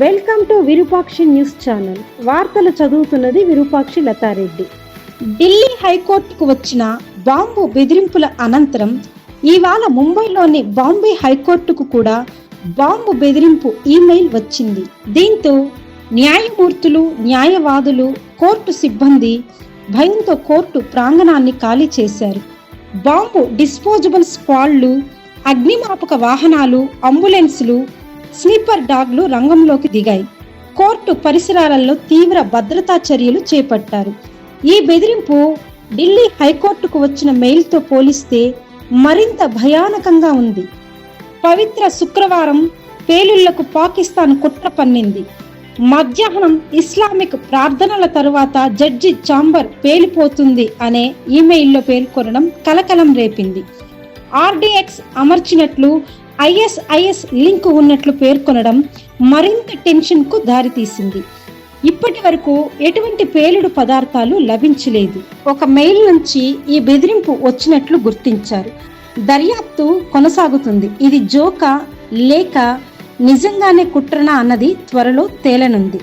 Welcome to Virupakshi news channel. వార్తలు చదువుతున్నది విరూపాక్షి లతారెడ్డి. ఢిల్లీ హైకోర్టుకు వచ్చిన బాంబు బెదిరింపుల అనంతరం ఇవాళ ముంబైలోని బాంబే హైకోర్టుకు కూడా బాంబు బెదిరింపు ఈమెయిల్ వచ్చింది. దీంతో న్యాయమూర్తులు న్యాయవాదులు కోర్టు సిబ్బంది భయంతో కోర్టు ప్రాంగణాన్ని ఖాళీ చేశారు. బాంబు డిస్పోజబుల్ స్క్వాడ్లు అగ్నిమాపక వాహనాలు అంబులెన్సులు స్లీపర్ డాగ్లు రంగంలోకి దిగాయి. కోర్టు పరిసరాలలో తీవ్ర భద్రతా చర్యలు చేపట్టారు. ఈ బెదిరింపు ఢిల్లీ హైకోర్టుకు వచ్చిన మెయిల్తో పోలిస్తే మరింత భయానకంగా ఉంది. పవిత్ర శుక్రవారం పేలుళ్ళకు పాకిస్తాన్ కుట్ర పన్నింది. మధ్యాహ్నం ఇస్లామిక్ ప్రార్థనల తరువాత జడ్జి చాంబర్ పేలిపోతుంది అనే ఈమెయిల్లో పేర్కొనడం కలకలం రేపింది. ఆర్డీఎక్స్ అమర్చినట్లు ఐఎస్ఐఎస్ లింక్ ఉన్నట్లు పేర్కొనడం మరింత టెన్షన్కు దారితీసింది. ఇప్పటి వరకు ఎటువంటి పేలుడు పదార్థాలు లభించలేదు. ఒక మెయిల్ నుంచి ఈ బెదిరింపు వచ్చినట్లు గుర్తించారు. దర్యాప్తు కొనసాగుతుంది. ఇది జోకా లేక నిజంగానే కుట్రనా అన్నది త్వరలో తేలనుంది.